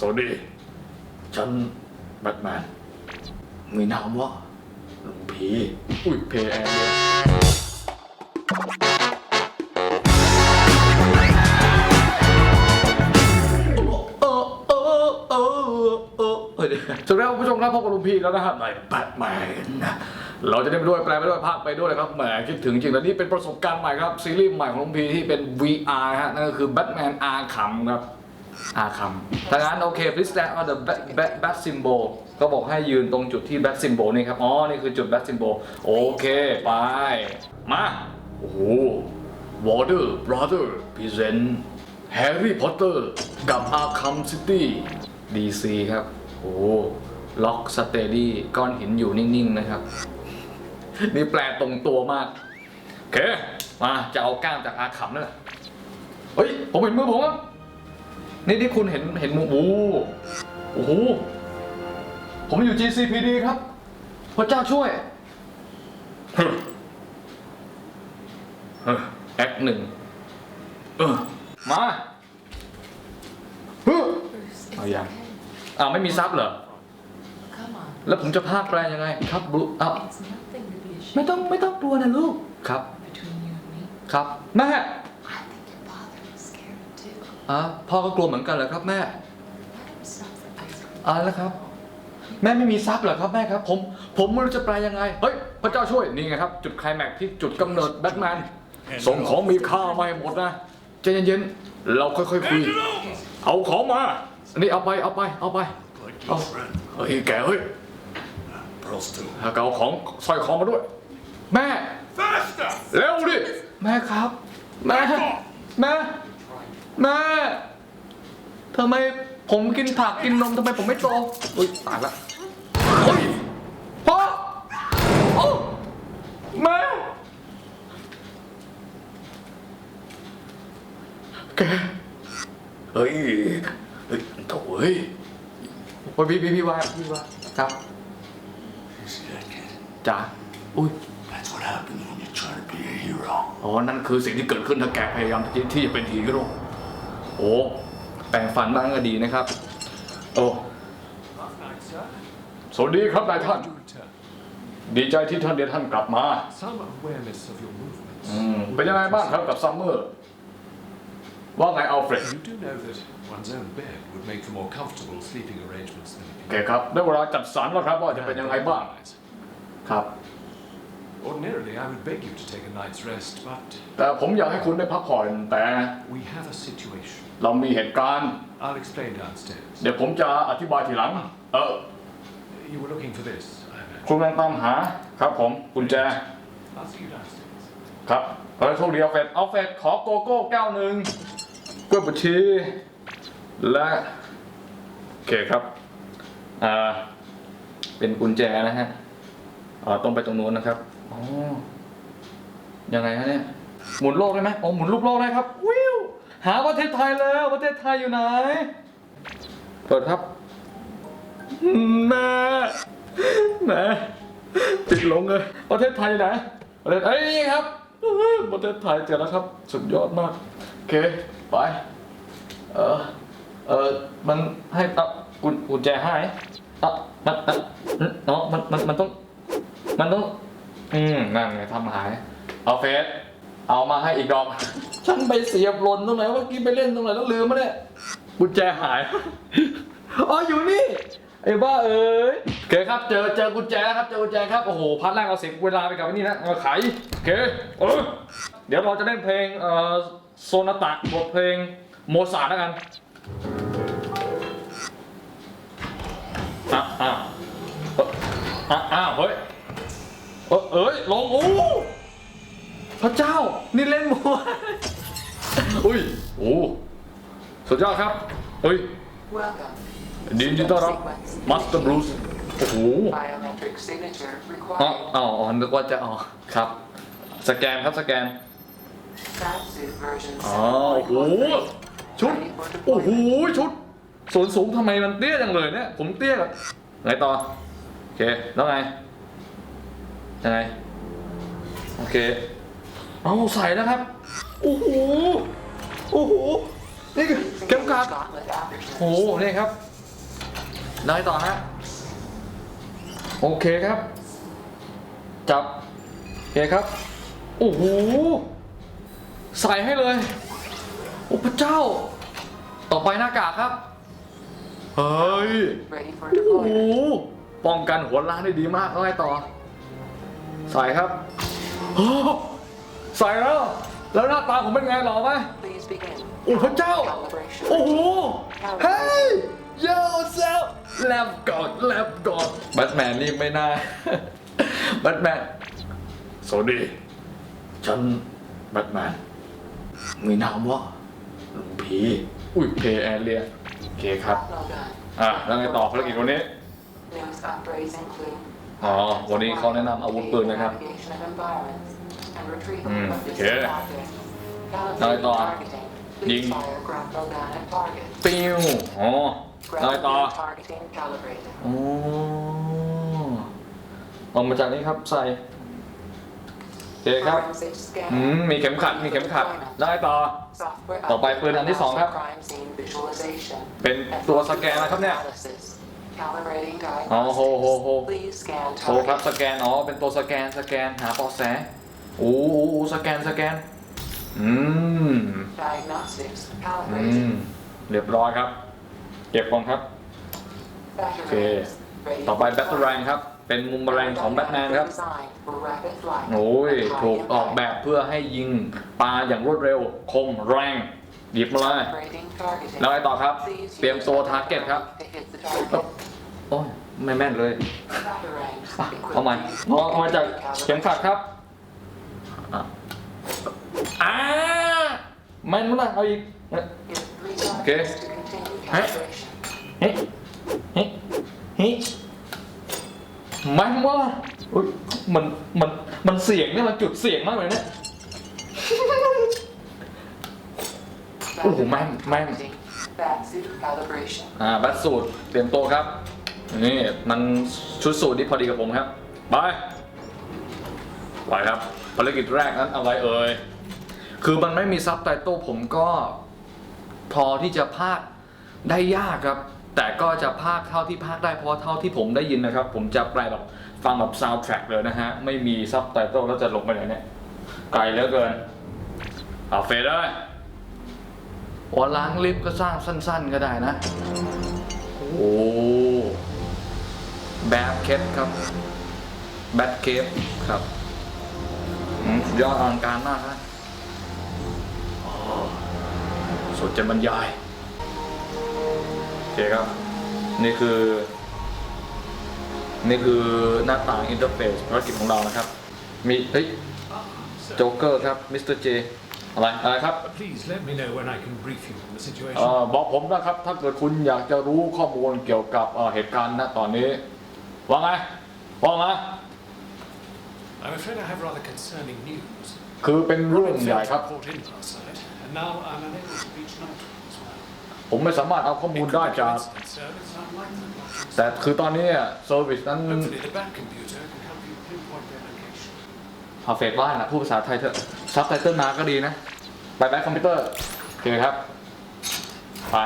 สวัสดี ฉันแบทแมนมีนามว่าลุงพีอุ้ยเพแอร์เลยเออเออเออเออเออเดี๋ยวสวัสดีครับคุณผู้ชมครับพบกับลุงพีแล้วนะครับในแบทแมนเราจะได้ไปด้วยแปลไปด้วยภาคไปด้วยนะครับแหมคิดถึงจริงแล้วนี่เป็นประสบการณ์ใหม่ครับ ซีรีส์ใหม่ของลุงพีที่เป็น VR ฮะนั่นก็คือแบทแมนอาร์คัมครับ อาคำถ้างั้นโอเค please stand on the back back back symbol ก็บอกให้ยืนตรงจุดที่ back symbol นี่ครับ อ๋อ นี่คือจุด back symbol โอเค ไป มา โอ้โห Warner Brother present Harry Potter กับ Arkham City DC ครับ โอ้ล็อกสเตดี้ก้อนหินอยู่นิ่ง ๆ นะครับ นี่แปลตรงตัวมาก โอเค มา จะเอาก้านจากอาขำนั่นแหละเฮ้ย ผมเห็นมือผมครับ นี่ที่คุณเห็นเห็นมุมโอ้โหโอ้โห ผมอยู่ GCPD ครับ พระเจ้าช่วยฮึฮึแอคหนึ่งเออ มาฮึ Bruce, it's Oh, yeah. okay. อ้าวไม่มีซับเหรอ Come on. แล้วผมจะพากแปลยังไง ครับบลูอ้าว It's nothing to be ไม่ ashamed ต้องไม่ต้องกลัวนะลูก ครับ between you and me. ครับ แม่ too. อ่าพ่อก็กลัวเหมือนกันเหรอครับแม่ Let him stop the ice cream. อ่าแล้วครับ แม่ไม่มีซับเหรอครับแม่ครับ ผม ผมไม่รู้จะแปลยังไง เฮ้ย พระเจ้าช่วยนี่ไงครับ จุดไคลแม็กซ์ที่จุดกำเนิดแบทแมนส่งของมีค่ามาให้หมดนะใจเย็นๆเราค่อยๆคุยเอาของมาอันนี้เอาไปเอาไปเอาไป Like เอา your friend. เฮ้ยแกเฮ้ย Pearls too. ถ้าเอาของสร้อยของมาด้วย แม่ Faster! เร็วดิแม่ครับ แม่แม่ แม่ทำไมผมกินผักกินนมทำไมผมไม่โตอุ้ยตายละเฮ้ยพ่อโอ้แม่แกเฮ้ยเฮ้ยโถ่เฮ้ยโอ้ยพี่พี่พี่ว่าพี่ว่าครับ You see that kid? จ๋าอุ้ย That's what happens when you try to be a hero. อ๋อนั่นคือสิ่งที่เกิดขึ้นถ้าแกพยายามที่ที่จะเป็นฮีโร่ โอ้แปลงฟันบ้างก็ดีนะครับ โอ้สวัสดีครับนายท่าน to return. ดีใจที่ท่านเดียท่านกลับมา Some awareness of your movements. อืมเป็นยังไงบ้างครับกับซัมเมอร์ ว่าไงอัลเฟรด You do know that one's own bed would make for more comfortable sleeping arrangements than โอเคครับได้เวลาจัดสรรแล้วครับว่าจะเป็นยังไงบ้าง ครับ Ordinarily, I would beg you to take a night's rest, but แต่ผมอยากให้คุณได้พักผ่อนแต่ we have a situation. เรามีเหตุการณ์ I'll explain downstairs. เดี๋ยวผมจะอธิบายทีหลัง เออ You were looking for this, I imagine. คุณกำลังตามหาครับผมกุญแจ I'll see you downstairs. ครับเออโชคดีอัลเฟรดอัลเฟรดขอโกโก้แก้วหนึ่งกล้วยบดชีและโอเคครับอ่าเป็นกุญแจนะฮะอ่าตรงไปตรงนู้นนะครับอ๋อ ยังไงฮะเนี่ย หมุนโลกได้ไหมอ๋อหมุนรูปโลกได้ครับ วิว หาประเทศไทยแล้วประเทศไทยอยู่ไหน เปิดครับแม่แม่ติดหลงเลยประเทศไทยไหนประเทศเอ้ยนี่ครับ ประเทศไทยเจอแล้วครับ สุดยอดมาก โอเค ไป เออ เออมันให้ตับกุญกุญแจให้อะมันมันเนาะมัน มัน มันต้อง มันต้อง อืมนั่นไงทำหาย เอาเฟสเอามาให้อีกดอก ฉันไปเสียบหล่นตรงไหนเมื่อกี้ไปเล่นตรงไหนแล้วลืมมาเนี่ยกุญแจหาย อ๋ออยู่นี่ ไอ้บ้าเอ้ยโอเคครับ เจอเจอกุญแจแล้วครับ เจอกุญแจครับ โอ้โห พัดแรกเราเสียเวลาไปกับไอ้นี่นะเอาไขโอเคเออเดี๋ยวเราจะเล่นเพลงเอ่อโซนาตะบทเพลงโมซาร์ทแล้วกันอะอะอ่ออะอ้าวเฮ้ย เออเอ้ยลงโอ้พระเจ้า นี่เล่นมวยอุ้ยโอ้สุดยอดครับเฮ้ย Welcome. ดินดีต้อนรับมาสเตอร์บลูส์โอ้โห Biometric signature อ๋อ required. อ๋ออ๋อนึกว่าจะอ๋อครับ สแกนครับสแกน Fat suit version อ๋อโอ้โห ชุด โอ้โห ชุดส่วนสูงทำไมมันเตี้ยจังเลยเนี่ย ผมเตี้ยแบบไงต่อ โอเค แล้วไง ยังไง โอเค เอาใส่แล้วครับ โอ้โห โอ้โห นี่คือเข็มขัด Gauntlet aftershave. โอ้โห นี่ครับได้ต่อฮะ โอเคครับ จับ โอเคครับ โอ้โห ใส่ให้เลย โอ้พระเจ้า ต่อไปหน้ากากครับ เฮ้ย Ready for โอ้โห deployment. ป้องกันหัวล้านได้ดีมากแล้วไงต่อ ใส่ครับโอ้ใส่แล้ว แล้วหน้าตาผมเป็นไงหล่อไหมโอ้พระเจ้า โอ้โห เฮ้ยโยเซลแลบกอดแลบกอดแบทแมนนี่ไม่น่าแบทแมนสวัสดีฉันแบทแมนมีนามว่าลุงพีอุ้ยเพแอนเรียโอเคครับ อะ แล้วไงต่อภารกิจวันนี้ News upgrades include อ๋อ วันนี้เขาแนะนำอาวุธปืนนะครับ navigation of environments and retrieval Hmm, of okay. distant objects. แล้วไงต่อ Targeting. Please ยิง fire grapple gun at target. ปิ้วอ๋อแล้วไง Grapple ต่อ gun targeting calibrated. อ๋อออกมาจากนี้ครับใส่โอเคครับ Forensic scan. อืม มีเข็มขัด มีเข็มขัด ได้ต่อ Software ต่อไป update ปืนอันที่สองครับ crime scene visualization. เป็นตัวสแกนนะครับเนี่ย Analysis. Calibrating อ๋อโหโหโห diagnostics. Please scan โทรครับ target. สแกน อ๋อ เป็นตัวสแกน สแกน หาเบาะแสโอ้โหสแกน สแกน อืม Diagnostics. อืม Calibrated. เรียบร้อยครับ เก็บก่อนครับ Batteries. Ready ต่อไป for แบตเตอร์แรงครับ เป็นมุมแรงของแบทแมนครับ Designed for rapid flight โอ้ย and high ถูกออก impact. แบบเพื่อให้ยิงปลาอย่างรวดเร็ว คมแรง หยิบมาเลย แล้วไงต่อครับ เตรียม use ตัวทาร์เก็ตครับ โอ้ยไม่แม่นเลยเอาใหม่มองเอามาจากเข็มขัดครับอะอ่าแม่นมั้ยล่ะเอาอีก Give three Okay. seconds to continue Hey. calibration. เฮ้เฮ้เฮ้แม่นวะอุ๊ยมันมันมันเสียงเนี่ยมันจุดเสียงมากเลยเนี่ย โอ้โหแม่นแม่น อ่าบัตรสูตรเตรียมตัวครับ นี่มันชุดสูตรที่พอดีกับผมครับ ไป ไปครับภารกิจแรกนั้นอะไรเอ่ย คือมันไม่มีซับไตเติลผมก็พอที่จะพากได้ยากครับ แต่ก็จะพากเท่าที่พากได้เพราะเท่าที่ผมได้ยินนะครับ ผมจะแปลแบบฟังแบบซาวด์แทร็กเลยนะฮะ ไม่มีซับไตเติลแล้วจะลงไปไหนเนี่ย ไกลเหลือเกินเอาเฟดได้ วันล้างลิฟต์ก็สร้างสั้น ๆ ก็ได้นะ โอ้แบบเคสครับ แบทเคฟครับยอดอลังการมากนะโอ้สุดจะบรรยาย โอเคครับ นี่คือ นี่คือหน้าต่างอินเทอร์เฟซภารกิจของเรานะครับ มีเฮ้ยโจ๊กเกอร์ครับมิสเตอร์เจ อะไรอะไรครับ Please let me know when I can brief you on the เอ่ situation. อบอกผมนะครับ ถ้าเกิดคุณอยากจะรู้ข้อมูลเกี่ยวกับเอ่อเหตุการณ์ณตอนนี้ ว่าไงว่าไง I'm afraid I have rather concerning news. คือเป็นเรื่อง Robin ใหญ่ failed ครับ to report in last night, and now I'm unable to reach Nightwing as well. ผมไม่สามารถเอาข้อมูล It ได้ could be จาก coincidence, sir, but it's unlikely. แต่คือตอนนี้เซอร์วิสนั้น Hopefully the Bat computer can help you pinpoint their location. เอาเฟดว่านะพูดภาษาไทยเถอะซับไตเติลมาก็ดีนะ ไปแบ็คคอมพิวเตอร์โอเคครับ ไป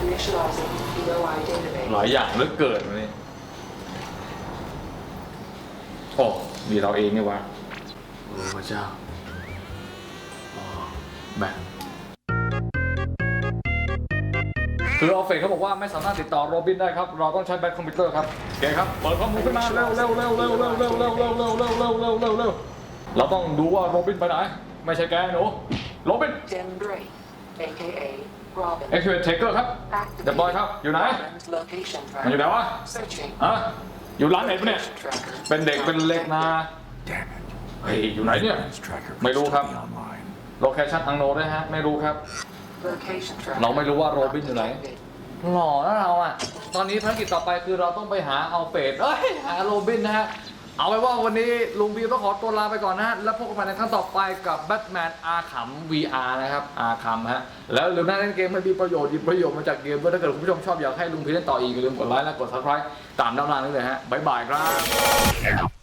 Initializing POI database. หลายอย่างเหลือเกินวันนี้โอ้มีเราเองนี่หวะโอ้พระเจ้าอ๋อแบ็ค คือเอาเฟดเขาบอกว่าไม่สามารถติดต่อโรบินได้ครับ เราต้องใช้แบ็คคอมพิวเตอร์ครับโอเคครับ เปิดข้อมูลขึ้นมาเร็วเร็วเร็วเร็วเร็วเร็วเร็วเร็วเร็วเร็วเร็วเร็วเร็วเร็วเราต้องดูว่าโรบินไปไหน ไม่ใช่แกหนูโรบิน Tim Drake, aka Robin. เอ็กซ์เพรสเทเกอร์ครับ เดบอยครับ อยู่ไหน Robin's location มันอยู่ไหน tracker. วะ Searching. ฮะอยู่ร้านไหนปะเนี่ย Tracker. เป็นเด็กเป็นเล็กนะ Damn it. เฮ้ย อยู่ไหนเนี่ย This tracker May could lu still khắp. be online. โลเคชั่นอังโนด้วยฮะ ไม่รู้ครับ เราไม่รู้ว่าโรบินอยู่ไหนหล่อแล้วเราอะ ตอนนี้ภารกิจต่อไปคือเราต้องไปหาเอาเฟดเอ้ยหาโรบินนะฮะ เอาไว้ว่าวันนี้ลุงบีต้องขอตัวลาไปก่อนนะฮะ แล้วพบกันใหม่ในครั้งต่อไปกับแบทแมนอาขำ VR นะครับ อาขำฮะ แล้วลืมนะเล่นเกมไม่มีประโยชน์หยิบประโยชน์มาจากเกมด้วยถ้าเกิดคุณผู้ชมชอบอยากให้ลุงพีเล่นต่ออีกอย่าลืมกดไลค์และกด subscribe ตามด้านล่างนี้เลยฮะบ๊ายบายครับ